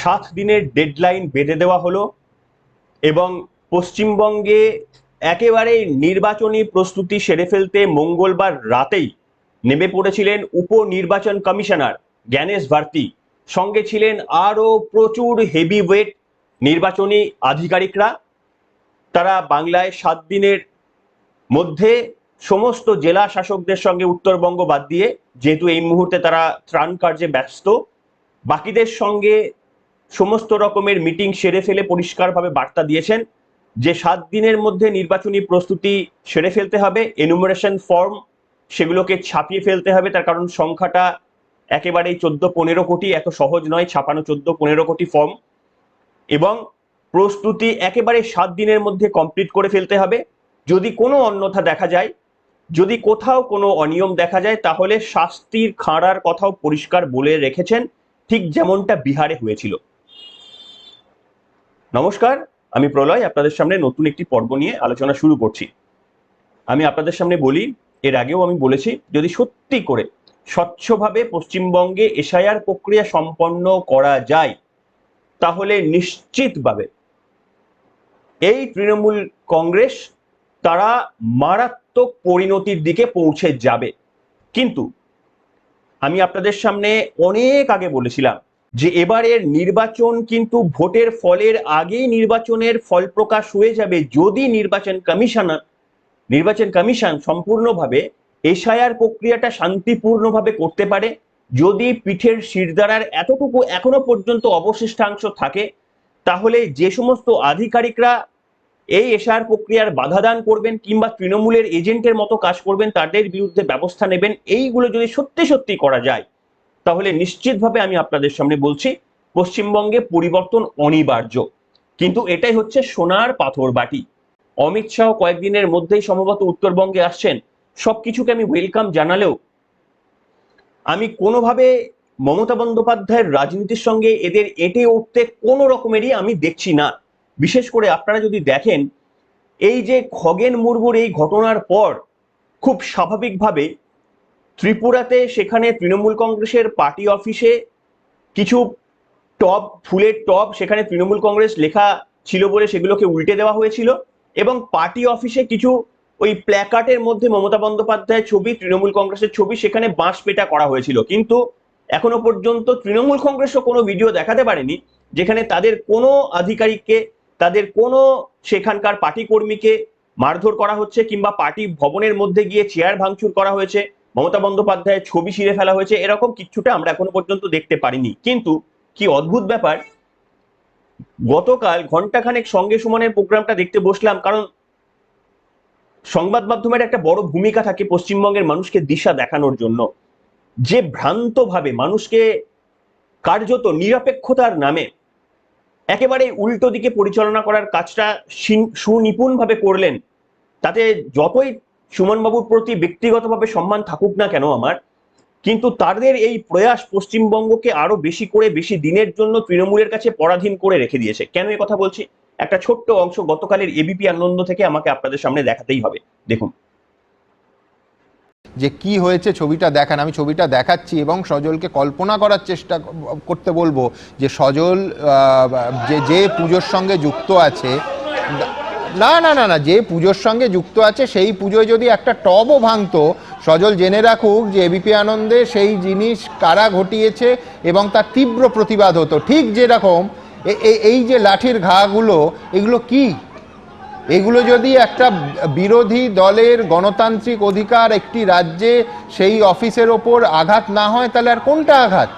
সাত দিনের ডেডলাইন বেঁধে দেওয়া হলো এবং পশ্চিমবঙ্গে একেবারে নির্বাচনী প্রস্তুতি সেরে ফেলতে মঙ্গলবার রাতেই নেমে পড়েছিলেন উপনির্বাচন কমিশনার জ্ঞানেশ ভারতী। সঙ্গে ছিলেন আরও প্রচুর হেভি ওয়েট নির্বাচনী আধিকারিকরা। তারা বাংলায় সাত দিনের মধ্যে সমস্ত জেলা শাসকদের সঙ্গে উত্তরবঙ্গ বাদ দিয়ে, যেহেতু এই মুহূর্তে তারা ত্রাণ কার্যে ব্যস্ত, বাকিদের সঙ্গে সমস্ত রকমের মিটিং সেরে ফেলে পরিষ্কারভাবে বার্তা দিয়েছেন। যে সাত দিনের মধ্যে নির্বাচনী প্রস্তুতি সেরে ফেলতে হবে এনুমারেশন ফর্ম সেগুলোকে ছাপিয়ে ফেলতে হবে, তার কারণ সংখ্যাটা একেবারেই চোদ্দ পনেরো কোটি, এত সহজ নয়, ছাপানো চোদ্দ পনেরো কোটি ফর্ম এবং প্রস্তুতি একেবারে সাত দিনের মধ্যে কমপ্লিট করে ফেলতে হবে। যদি কোনো অন্যথা দেখা যায়, যদি কোথাও কোনো অনিয়ম দেখা যায়, তাহলে শাস্তির খাঁড়ার কথাও পরিষ্কার বলে রেখেছেন, ঠিক যেমনটা বিহারে হয়েছিল। নমস্কার, আমি প্রলয়, আপনাদের সামনে নতুন একটি পর্ব নিয়ে আলোচনা শুরু করছি। আমি আপনাদের সামনে বলি, এর আগেও আমি বলেছি, যদি সত্যি করে স্বচ্ছভাবে পশ্চিমবঙ্গে এসআইআর প্রক্রিয়া সম্পন্ন করা যায়, তাহলে নিশ্চিতভাবে এই তৃণমূল কংগ্রেস তারা মারাত্মক পরিণতির দিকে পৌঁছে যাবে। কিন্তু আমি আপনাদের সামনে অনেক আগে বলেছিলাম যে এবারের নির্বাচন কিন্তু ভোটের ফলের আগেই নির্বাচনের ফল প্রকাশ হয়ে যাবে যদি নির্বাচন কমিশনার নির্বাচন কমিশন সম্পূর্ণভাবে এসআইআর প্রক্রিয়াটা শান্তিপূর্ণভাবে করতে পারে, যদি পিঠের শিরদাঁড়ার এতটুকু এখনও পর্যন্ত অবশিষ্টাংশ থাকে, তাহলে যে সমস্ত আধিকারিকরা এই এসআর প্রক্রিয়ার বাধা দান করবেন কিংবা তৃণমূলের এজেন্টের মতো কাজ করবেন, তাদের বিরুদ্ধে ব্যবস্থা নেবেন, এইগুলো যদি সত্যি সত্যি করা যায় তাহলে নিশ্চিতভাবে আমি আপনাদের সামনে বলছি, পশ্চিমবঙ্গে পরিবর্তন অনিবার্য। কিন্তু এটাই হচ্ছে সোনার পাথর বাটি। অমিত শাহ কয়েকদিনের মধ্যেই সম্ভবত উত্তরবঙ্গে আসছেন। সবকিছুকে আমি ওয়েলকাম জানালেও আমি কোনোভাবে মমতা বন্দ্যোপাধ্যায়ের রাজনীতির সঙ্গে এদের এঁটে উঠতে কোনো রকমেরই আমি দেখছি না। বিশেষ করে আপনারা যদি দেখেন, এই যে খগেন মুর্মুর এই ঘটনার পর খুব স্বাভাবিকভাবে ত্রিপুরাতে সেখানে তৃণমূল কংগ্রেসের পার্টি অফিসে কিছু টব, ফুলের টব সেখানে তৃণমূল কংগ্রেস লেখা ছিল বলে সেগুলোকে উল্টে দেওয়া হয়েছিল এবং পার্টি অফিসে কিছু ওই প্ল্যাকার্টের মধ্যে মমতা বন্দ্যোপাধ্যায়ের ছবি, তৃণমূল কংগ্রেসের ছবি সেখানে বাঁশ পেটা করা হয়েছিল। কিন্তু এখনও পর্যন্ত তৃণমূল কংগ্রেসও কোনো ভিডিও দেখাতে পারেনি যেখানে তাদের কোনো আধিকারিককে, তাদের কোনো সেখানকার পার্টি কর্মীকে মারধর করা হচ্ছে কিংবা পার্টি ভবনের মধ্যে গিয়ে চেয়ার ভাঙচুর করা হয়েছে। মমতা বন্দ্যোপাধ্যায়ের ছবি ছিঁড়ে ফেলা হয়েছে, এরকম কিছুটা আমরা এখনও পর্যন্ত দেখতে পারিনি। কিন্তু কি অদ্ভুত ব্যাপার, গতকাল ঘন্টাখানেক সঙ্গে সুমনের প্রোগ্রামটা দেখতে বসলাম, কারণ সংবাদ মাধ্যমের একটা বড় ভূমিকা থাকে পশ্চিমবঙ্গের মানুষকে দিশা দেখানোর জন্য। যে ভ্রান্তভাবে মানুষকে কার্যত নিরপেক্ষতার নামে একেবারে উল্টো দিকে পরিচালনা করার কাজটা সিন- সুনিপুণভাবে করলেন, তাতে যতই সুমনবাবুর প্রতি ব্যক্তিগতভাবে সম্মান থাকুক না কেন আমার, কিন্তু তাদের এই প্রয়াস পশ্চিমবঙ্গকে আরও বেশি করে, বেশি দিনের জন্য তৃণমূলের কাছে পরাধীন করে রেখে দিয়েছে। কেন এ কথা বলছি? একটা ছোট্ট অংশ গতকালের এবিপি আনন্দ থেকে আমাকে আপনাদের সামনে দেখাতেই হবে। দেখুন। যে কি হয়েছে ছবিটা দেখান, আমি ছবিটা দেখাচ্ছি এবং সজলকে কল্পনা করার চেষ্টা করতে বলব যে সজল যে যে পুজোর সঙ্গে যুক্ত আছে না না না না, যে পুজোর সঙ্গে যুক্ত আছে, সেই পুজোয় যদি একটা টবও ভাঙতো, সজল জেনে রাখুক যে এবিপি আনন্দে সেই জিনিস কারা ঘটিয়েছে এবং তার তীব্র প্রতিবাদ হতো। ঠিক যেরকম এই যে লাঠির ঘাগুলো, এগুলো কি? এগুলো যদি একটা বিরোধী দলের গণতান্ত্রিক অধিকার একটি রাজ্যে সেই অফিসের ওপর আঘাত না হয়, তাহলে আর কোনটা আঘাত?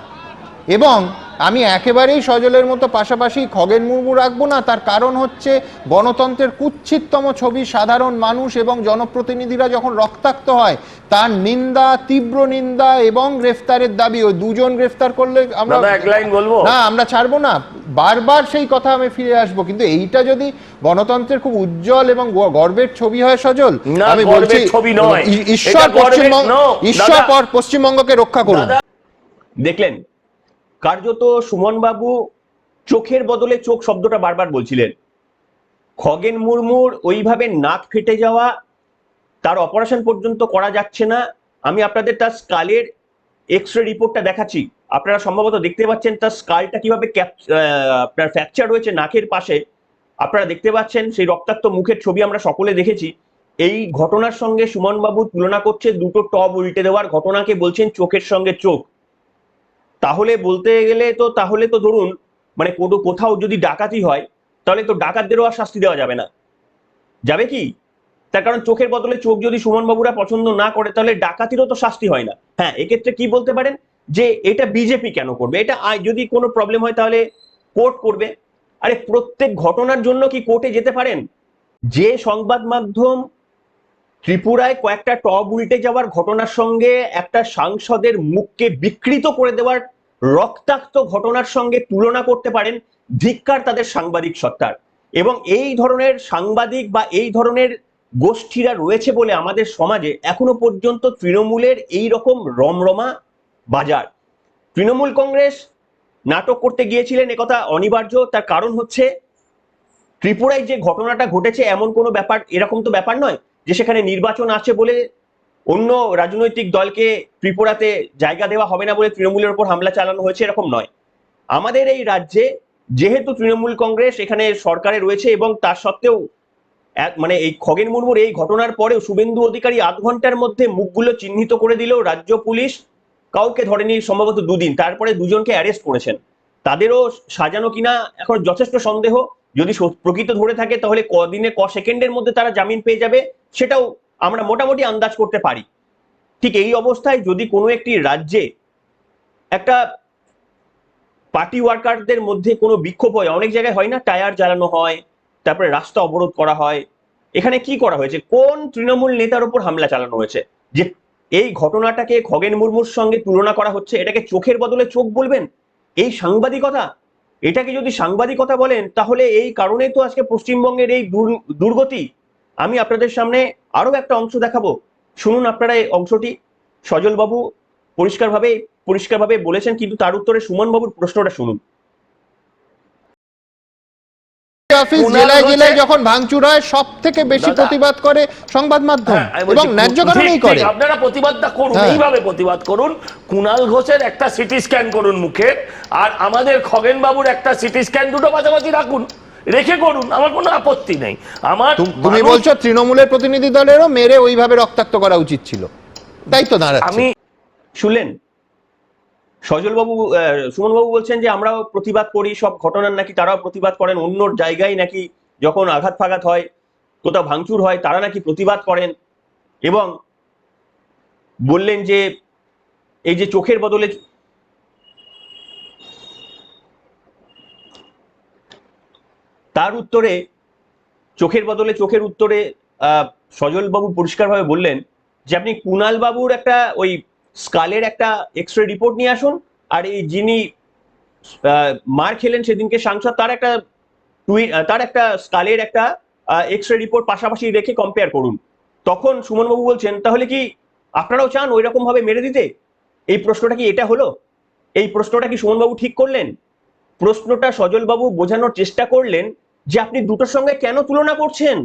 এবং আমি একেবারেই সজলের মতো পাশাপাশি খগেন মুর্মু রাখব না তার কারণ হচ্ছে গণতন্ত্রের কুচ্ছিততম ছবি সাধারণ মানুষ এবং জনপ্রতিনিধিরা যখন রক্তাক্ত হয় তার নিন্দা তীব্র নিন্দা এবং গ্রেফতারের দাবি ওই দুজন গ্রেফতার করলে আমরা এক লাইন বলব? না আমরা ছাড়বো না বারবার সেই কথা আমি ফিরে আসব কিন্তু এইটা যদি গণতন্ত্রের খুব উজ্জ্বল এবং গর্বের ছবি হয় সজল আমি বলছি ছবি নয়। ই- ঈশ্বর পশ্চিমবঙ্গ ঈশ্বর পর- পশ্চিমবঙ্গকে রক্ষা করুন দেখলেন কার্যত সুমন বাবু চোখের বদলে চোখ শব্দটা বারবার বলছিলেন। খগেন মুর্মুর ওইভাবে নাক ফেটে যাওয়া, তার অপারেশন পর্যন্ত করা যাচ্ছে না। আমি আপনাদের তার স্কালের এক্স রে রিপোর্টটা দেখাচ্ছি। আপনারা সম্ভবত দেখতে পাচ্ছেন তার স্কালটা কীভাবে আপনার ফ্র্যাকচার হয়েছে নাকের পাশে। আপনারা দেখতে পাচ্ছেন সেই রক্তাক্ত মুখের ছবি আমরা সকলে দেখেছি। এই ঘটনার সঙ্গে সুমন বাবু তুলনা করছে, দুটো টব উল্টে দেওয়ার ঘটনাকে বলছেন চোখের সঙ্গে চোখ। তাহলে বলতে গেলে তো তাহলে তো ধরুন মানে কোনো কোথাও যদি ডাকাতি হয়, তাহলে তো ডাকাতদেরও আর শাস্তি দেওয়া যাবে না। যাবে কি? তার কারণ চোখের বদলে চোখ যদি সুমনবাবুরা পছন্দ না করে, তাহলে ডাকাতিরও তো শাস্তি হয় না। হ্যাঁ এক্ষেত্রে কি বলতে পারেন? যে এটা বিজেপি কেন করবে? এটা যদি কোনো প্রবলেম হয় তাহলে কোর্ট করবে। আরে প্রত্যেক ঘটনার জন্য কি কোর্টে যেতে পারেন? যে সংবাদ মাধ্যম ত্রিপুরায় কয়েকটা টব উল্টে যাওয়ার ঘটনার সঙ্গে একটা সাংসদের মুখকে বিকৃত করে দেওয়ার রক্তাক্ত ঘটনার সঙ্গে তুলনা করতে পারেন ধিক্কার তাদের সাংবাদিক সত্তার। এবং এই ধরনের সাংবাদিক বা এই ধরনের গোষ্ঠীরা রয়েছে বলে আমাদের সমাজে এখনও পর্যন্ত তৃণমূলের এই রকম রমরমা বাজার। তৃণমূল কংগ্রেস নাটক করতে গিয়েছিলেন একথা অনিবার্য, তার কারণ হচ্ছে ত্রিপুরায় যে ঘটনাটা ঘটেছে এমন কোনো ব্যাপার, এরকম তো ব্যাপার নয় যে সেখানে নির্বাচন আছে বলে অন্য রাজনৈতিক দলকে ত্রিপুরাতে জায়গা দেওয়া হবে না বলে তৃণমূলের উপর হামলা চালানো হয়েছে এরকম নয়। আমাদের এই রাজ্যে যেহেতু তৃণমূল কংগ্রেস এখানে সরকারে রয়েছে এবং তার সত্ত্বেও মানে এই খগেন মুর্মুর এই ঘটনার পরেও শুভেন্দু অধিকারী আধ ঘণ্টার মধ্যে মুখগুলো চিহ্নিত করে দিলেও রাজ্য পুলিশ কাউকে ধরেনি সম্ভবত দুদিন। তারপরে দুজনকে অ্যারেস্ট করেছেন। তাদেরও সাজানো কিনা এখন যথেষ্ট সন্দেহ। যদি প্রকৃত ধরে থাকে তাহলে কদিনে ক সেকেন্ডের মধ্যে তারা জামিন পেয়ে যাবে, সেটাও আমরা মোটামুটি আন্দাজ করতে পারি। ঠিক এই অবস্থায় যদি কোনো একটি রাজ্যে একটা পার্টি ওয়ার্কারদের মধ্যে কোনো বিক্ষোভ হয়, অনেক জায়গায় হয় না, টায়ার জ্বালানো হয়, তারপরে রাস্তা অবরোধ করা হয়, এখানে কি করা হয়েছে? কোন তৃণমূল নেতার উপর হামলা চালানো হয়েছে? যে এই ঘটনাটাকে খগেন মুর্মুর সঙ্গে তুলনা করা হচ্ছে, এটাকে চোখের বদলে চোখ বলবেন? এই সাংবাদিকতা? এটাকে যদি সাংবাদিকতা বলেন, তাহলে এই কারণে তো আজকে পশ্চিমবঙ্গের এই দুর- দুর্গতি আমি আপনাদের সামনে আরও একটা অংশ দেখাবো। শুনুন আপনারা এই অংশটি। সজল বাবু পরিষ্কারভাবে পরিষ্কারভাবে বলেছেন কিন্তু তার উত্তরে সুমন বাবুর প্রশ্নটা শুনুন। অফিস জেলায় জেলায় যখন ভাঙচুর হয় সব থেকে বেশি প্রতিবাদ করে সংবাদ মাধ্যম হ্যাঁ, আমি বলছি, এবং ন্যায্য কারণেই করে আপনারা প্রতিবাদটা করুন হ্যাঁ। এইভাবে প্রতিবাদ করুন। কুণাল ঘোষের একটা সিটি স্ক্যান করুন মুখের আর আমাদের খগেন বাবুর একটা সিটি স্ক্যান দুটো পাশাপাশি রাখুন। রেখে করুন আমার কোনো আপত্তি নেই। আমার তুমি বলছো তৃণমূলের প্রতিনিধি দলেরও মেরে ওইভাবে রক্তাক্ত করা উচিত ছিল। তাই তো দাঁড়াচ্ছে। আমি শুনলেন? সজল বাবু সুমন বাবু বলছেন যে আমরাও প্রতিবাদ করি সব ঘটনার নাকি তারাও প্রতিবাদ করেন অন্য জায়গায় নাকি যখন আঘাত ফাঘাত হয় কোথাও ভাঙচুর হয় তারা নাকি প্রতিবাদ করেন। এবং বললেন যে এই যে চোখের বদলে তার উত্তরে চোখের বদলে চোখের উত্তরে আহ, সজল বাবু পরিষ্কারভাবে বললেন যে আপনি কুনাল বাবুর একটা ওই স্কালের একটা এক্স রে রিপোর্ট নিয়ে আসুন আর এই যিনি মার খেলেন সেদিনকে সাংসদ তার একটা টুই তার একটা স্কালের একটা এক্স রে রিপোর্ট পাশাপাশি রেখে কম্পেয়ার করুন। তখন সুমন বাবু বলছেন তাহলে কি আপনারাও চান ওই রকম ভাবে মেরে দিতে? এই প্রশ্নটা কি এটা হলো? এই প্রশ্নটা কি সুমন বাবু ঠিক করলেন? প্রশ্নটা সজল বাবু বোঝানোর চেষ্টা করলেন যে আপনি দুটোর সঙ্গে কেন তুলনা করছেন?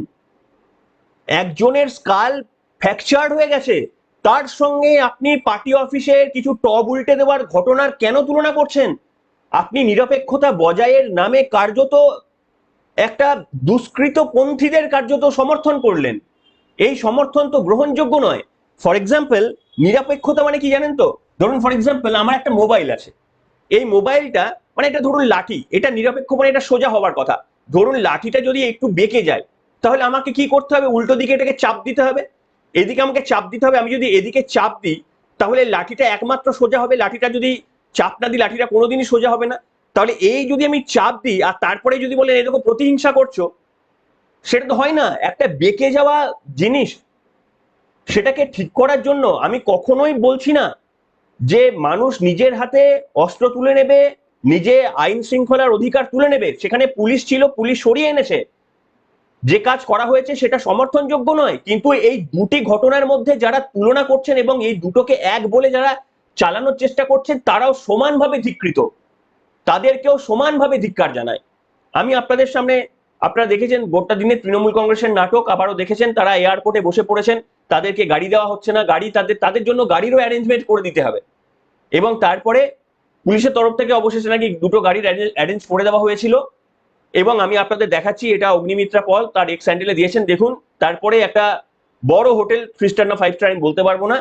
একজনের স্কাল ফ্র্যাকচার্ড হয়ে গেছে, তার সঙ্গে আপনি পার্টি অফিসের কিছু টব উল্টে দেওয়ার ঘটনার কেন তুলনা করছেন? আপনি নিরপেক্ষতা বজায়ের নামে কার্যত একটা দুষ্কৃত পন্থীদের কার্যত সমর্থন করলেন। এই সমর্থন তো গ্রহণযোগ্য নয়। ফর এক্সাম্পল নিরপেক্ষতা মানে কি জানেন তো? ধরুন ফর এক্সাম্পল আমার একটা মোবাইল আছে। এই মোবাইলটা মানে এটা ধরুন লাঠি, এটা নিরপেক্ষ মানে এটা সোজা হওয়ার কথা। ধরুন লাঠিটা যদি একটু বেঁকে যায়, তাহলে আমাকে কি করতে হবে? উল্টো দিকে এটাকে চাপ দিতে হবে। এদিকে আমাকে চাপ দিতে হবে। আমি যদি এদিকে চাপ দিই, তাহলে লাঠিটা একমাত্র সোজা হবে। লাঠিটা যদি চাপ না দিই, লাঠিটা কোনোদিনই সোজা হবে না। তাহলে এই যদি আমি চাপ দিই, আর তারপরে যদি বলেন এরকম প্রতিহিংসা করছ, সেটা তো হয় না। একটা বেঁকে যাওয়া জিনিস, সেটাকে ঠিক করার জন্য আমি কখনোই বলছি না যে মানুষ নিজের হাতে অস্ত্র তুলে নেবে নিজে আইন শৃঙ্খলার অধিকার তুলে নেবে। সেখানে পুলিশ ছিল, পুলিশ সরিয়ে এনেছে। যে কাজ করা হয়েছে সেটা সমর্থনযোগ্য নয়, কিন্তু এই দুটি ঘটনার মধ্যে যারা তুলনা করছেন এবং এই দুটোকে এক বলে যারা চালানোর চেষ্টা করছেন, তারাও সমানভাবে ধিকৃত। তাদেরকেও সমানভাবে ধিক্কার জানায়। আমি আপনাদের সামনে, আপনারা দেখেছেন গোটা দিনে তৃণমূল কংগ্রেসের নাটক, আবারও দেখেছেন তারা এয়ারপোর্টে বসে পড়েছেন, তাদেরকে গাড়ি দেওয়া হচ্ছে না, গাড়ি তাদের তাদের জন্য গাড়িরও অ্যারেঞ্জমেন্ট করে দিতে হবে। এবং তারপরে পুলিশের তরফ থেকে অবশেষে নাকি দুটো গাড়ির অ্যারেঞ্জ করে দেওয়া হয়েছিল। এবং আমি আপনাদের দেখাচ্ছি, এটা অগ্নিমিত্রা পল, তার এক্স স্যান্ডেলে দিয়েছেন। দেখুন, তারপরে একটা বড় হোটেল থ্রি স্টার না ফাইভ স্টার আমি বলতে পারব না।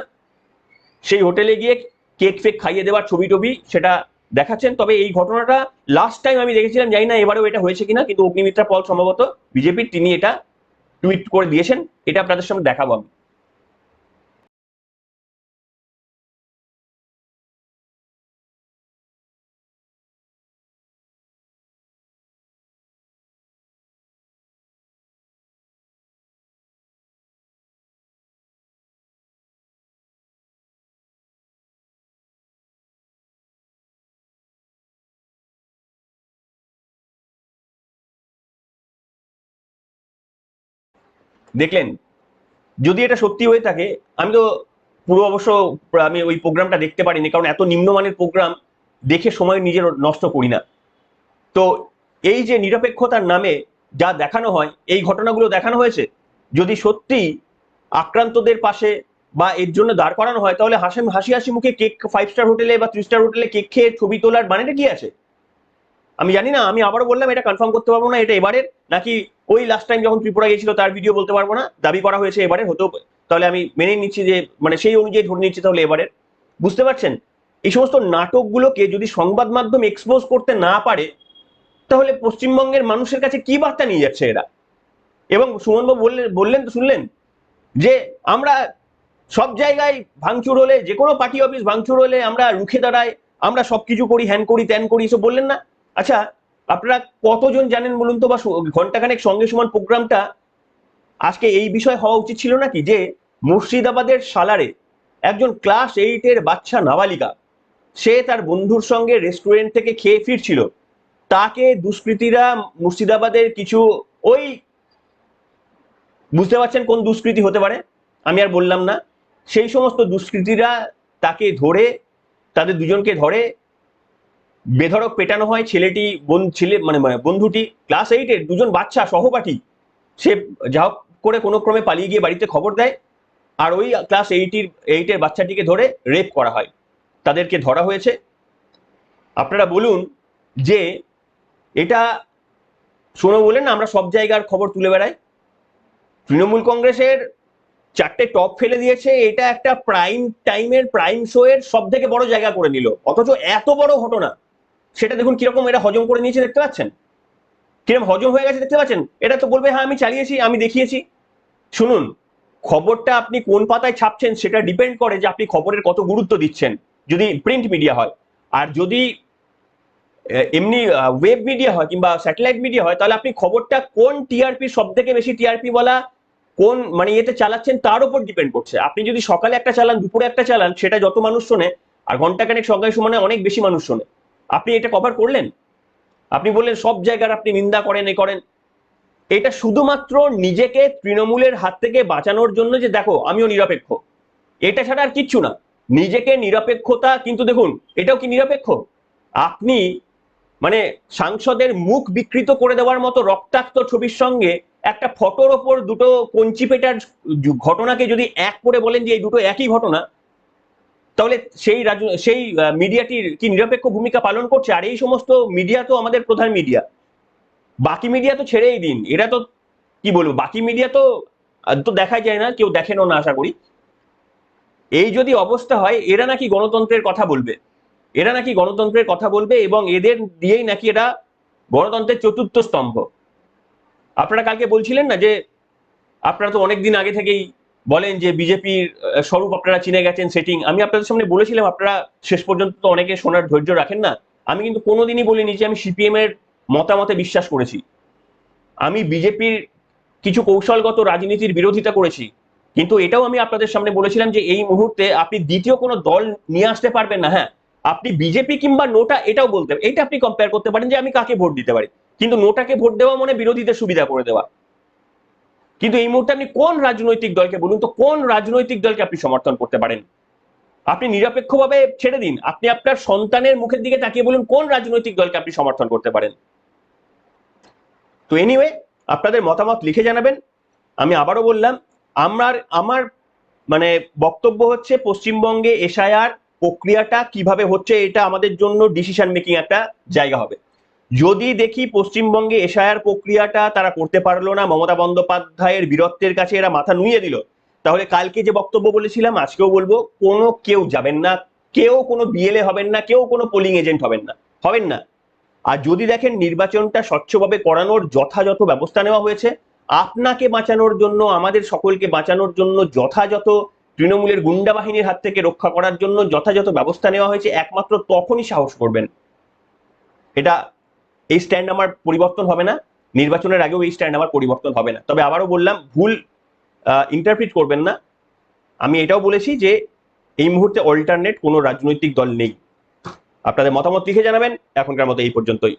সেই হোটেলে গিয়ে কেক ফেক খাইয়ে দেওয়ার ছবি টবি সেটা দেখাচ্ছেন। তবে এই ঘটনাটা লাস্ট টাইম আমি দেখেছিলাম, জানি না এবারেও এটা হয়েছে কিনা, কিন্তু অগ্নিমিত্রা পল সম্ভবত বিজেপির তিনি এটা টুইট করে দিয়েছেন। এটা আপনাদের সামনে দেখাবো আমি। দেখলেন? যদি এটা সত্যি হয়ে থাকে, আমি তো পুরো অবশ্য আমি ওই প্রোগ্রামটা দেখতে পারিনি, কারণ এত নিম্নমানের প্রোগ্রাম দেখে সময় নিজের নষ্ট করি না। তো এই যে নিরপেক্ষতার নামে যা দেখানো হয়, এই ঘটনাগুলো দেখানো হয়েছে, যদি সত্যি আক্রান্তদের পাশে বা এর জন্য দাঁড় করানো হয়, তাহলে হাসি হাসি হাসি মুখে কেক ফাইভ স্টার হোটেলে বা থ্রি স্টার হোটেলে কেক খেয়ে ছবি তোলার মানেটা কি আছে? আমি জানি না, আমি আবারও বললাম, এটা কনফার্ম করতে পারব না, এটা এবারের, নাকি ওই লাস্ট টাইম যখন ত্রিপুরা গিয়েছিল তার ভিডিও বলতে পারব না, দাবি করা হয়েছে এবারে হতেও তাহলে আমি মেনে নিচ্ছি যে মানে সেই অনুযায়ী ধরে নিচ্ছি তাহলে এবারের। বুঝতে পারছেন? এই সমস্ত নাটকগুলোকে যদি সংবাদ মাধ্যম এক্সপোজ করতে না পারে, তাহলে পশ্চিমবঙ্গের মানুষের কাছে কি বার্তা নিয়ে যাচ্ছে এরা? এবং সুমনবাবু বললেন বললেন তো, শুনলেন? যে আমরা সব জায়গায় ভাঙচুর হলে, যে কোনো পার্টি অফিস ভাঙচুর হলে আমরা রুখে দাঁড়াই, আমরা সবকিছু করি, হ্যান করি, ত্যান করি, এসব বললেন না? আচ্ছা আপনারা কতজন জানেন বলুন তো, বা ঘন্টাখানেক সঙ্গে সমান প্রোগ্রামটা আজকে এই বিষয় হওয়া উচিত ছিল নাকি? যে মুর্শিদাবাদের সালারে একজন ক্লাস এইটের বাচ্চা নাবালিকা, সে তার বন্ধুর সঙ্গে রেস্টুরেন্ট থেকে খেয়ে ফিরছিল। তাকে দুষ্কৃতীরা মুর্শিদাবাদের কিছু, ওই বুঝতে পারছেন কোন দুষ্কৃতি হতে পারে? আমি আর বললাম না। সেই সমস্ত দুষ্কৃতীরা তাকে ধরে, তাদের দুজনকে ধরে বেধড়ক পেটানো হয়, ছেলেটি ছেলে মানে মানে বন্ধুটি ক্লাস এইটের দুজন বাচ্চা সহপাঠী, সে যা করে কোনো ক্রমে পালিয়ে গিয়ে বাড়িতে খবর দেয় আর ওই ক্লাস এইটির এইটের বাচ্চাটিকে ধরে রেপ করা হয়। তাদেরকে ধরা হয়েছে। আপনারা বলুন যে এটা শোনো বলেন আমরা সব জায়গার খবর তুলে বেড়াই। তৃণমূল কংগ্রেসের চারটে টপ ফেলে দিয়েছে, এটা একটা প্রাইম টাইমের প্রাইম শো এর সব থেকে বড় জায়গা করে নিল। অথচ এত বড় ঘটনা। সেটা দেখুন কীরকম এটা হজম করে নিয়েছে দেখতে পাচ্ছেন? কীরকম হজম হয়ে গেছে দেখতে পাচ্ছেন? এটা তো বলবে হ্যাঁ আমি চালিয়েছি, আমি দেখিয়েছি। শুনুন, খবরটা আপনি কোন পাতায় ছাপছেন সেটা ডিপেন্ড করে যে আপনি খবরের কত গুরুত্ব দিচ্ছেন, যদি প্রিন্ট মিডিয়া হয়। আর যদি এমনি ওয়েব মিডিয়া হয় কিংবা স্যাটেলাইট মিডিয়া হয়, তাহলে আপনি খবরটা কোন টিআরপি সব থেকে বেশি টিআরপি বলা, কোন মানে ইয়েতে চালাচ্ছেন তার উপর ডিপেন্ড করছে। আপনি যদি সকালে একটা চালান, দুপুরে একটা চালান, সেটা যত মানুষ শোনে, আর ঘন্টাখানেক সঙ্গে সমানে অনেক বেশি মানুষ শোনে। আপনি এটা কভার করলেন? আপনি বললেন, সব জায়গার আপনি নিন্দা করেন, এ করেন। এটা শুধুমাত্র নিজেকে তৃণমূলের হাত থেকে বাঁচানোর জন্য যে, দেখো, আমিও নিরপেক্ষ। এটা ছাড়া আর কিচ্ছু না। নিজেকে নিরপেক্ষতা, কিন্তু দেখুন, এটাও কি নিরপেক্ষ? আপনি মানে সাংসদের মুখ বিকৃত করে দেওয়ার মতো রক্তাক্ত ছবির সঙ্গে একটা ফটোর ওপর দুটো কঞ্চি পেটার ঘটনাকে যদি এক করে বলেন যে, এই দুটো একই ঘটনা তাহলে সেই রাজ, সেই মিডিয়াটির কি নিরপেক্ষ ভূমিকা পালন করছে? আর এই সমস্ত মিডিয়া তো আমাদের প্রধান মিডিয়া। বাকি মিডিয়া তো ছেড়েই দিন। এরা তো, কি বলব, বাকি মিডিয়া তো তো দেখাই যায় না, কেউ দেখেনও না, আশা করি। এই যদি অবস্থা হয়, এরা নাকি গণতন্ত্রের কথা বলবে। এরা নাকি গণতন্ত্রের কথা বলবে এবং এদের দিয়েই নাকি এরা গণতন্ত্রের চতুর্থ স্তম্ভ। আপনারা কালকে বলছিলেন না যে, আপনারা তো অনেকদিন আগে থেকেই বলেন যে বিজেপির স্বরূপ আপনারা চিনে গেছেন সেটিং আমি আপনাদের সামনে বলেছিলাম, আপনারা শেষ পর্যন্ত তো অনেকে শোনার ধৈর্য রাখেন না। আমি কিন্তু কোনোদিনই বলিনি যে আমি সিপিএম এর মতামতে বিশ্বাস করেছি। আমি বিজেপির কিছু কৌশলগত রাজনীতির বিরোধিতা করেছি। কিন্তু এটাও আমি আপনাদের সামনে বলেছিলাম যে এই মুহূর্তে আপনি দ্বিতীয় কোনো দল নিয়ে আসতে পারবেন না হ্যাঁ। আপনি বিজেপি কিংবা নোটা, এটাও বলতে এটা আপনি কম্পেয়ার করতে পারেন যে আমি কাকে ভোট দিতে পারি। কিন্তু নোটাকে ভোট দেওয়া মানে বিরোধীদের সুবিধা করে দেওয়া। কিন্তু এই মুহূর্তে আপনি কোন রাজনৈতিক দলকে বলুন তো, কোন রাজনৈতিক দলকে আপনি সমর্থন করতে পারেন? আপনি নিরপেক্ষভাবে ছেড়ে দিন। আপনি আপনার সন্তানের মুখের দিকে তাকিয়ে বলুন, কোন রাজনৈতিক দলকে আপনি সমর্থন করতে পারেন? তো এনিওয়ে আপনাদের মতামত লিখে জানাবেন। আমি আবারও বললাম, আমার আমার মানে বক্তব্য হচ্ছে পশ্চিমবঙ্গে এসআইআর প্রক্রিয়াটা কীভাবে হচ্ছে, এটা আমাদের জন্য ডিসিশন মেকিং একটা জায়গা হবে। যদি দেখি পশ্চিমবঙ্গে এসআইআর প্রক্রিয়াটা তারা করতে পারল না, মমতা বন্দ্যোপাধ্যায়ের বীরত্বের কাছে এরা মাথা নুইয়ে দিল, তাহলে কালকে যে বক্তব্য বলেছিলাম, আজকেও বলব, কোনো কেউ যাবেন না, কেউ কোনো বিএলএ হবেন না, কেউ কোনো পোলিং এজেন্ট হবেন না হবেন না। আর যদি দেখেন নির্বাচনটা স্বচ্ছভাবে করানোর যথাযথ ব্যবস্থা নেওয়া হয়েছে, আপনাকে বাঁচানোর জন্য, আমাদের সকলকে বাঁচানোর জন্য যথাযথ তৃণমূলের গুন্ডা বাহিনীর হাত থেকে রক্ষা করার জন্য যথাযথ ব্যবস্থা নেওয়া হয়েছে, একমাত্র তখনই সাহস করবেন। এটা এই স্ট্যান্ড আমার পরিবর্তন হবে না। নির্বাচনের আগেও এই স্ট্যান্ড আমার পরিবর্তন হবে না। তবে আবারও বললাম, ভুল ইন্টারপ্রিট করবেন না। আমি এটাও বলেছি যে, এই মুহূর্তে অল্টারনেট কোনো রাজনৈতিক দল নেই। আপনাদের মতামত লিখে জানাবেন। এখনকার মতো এই পর্যন্তই।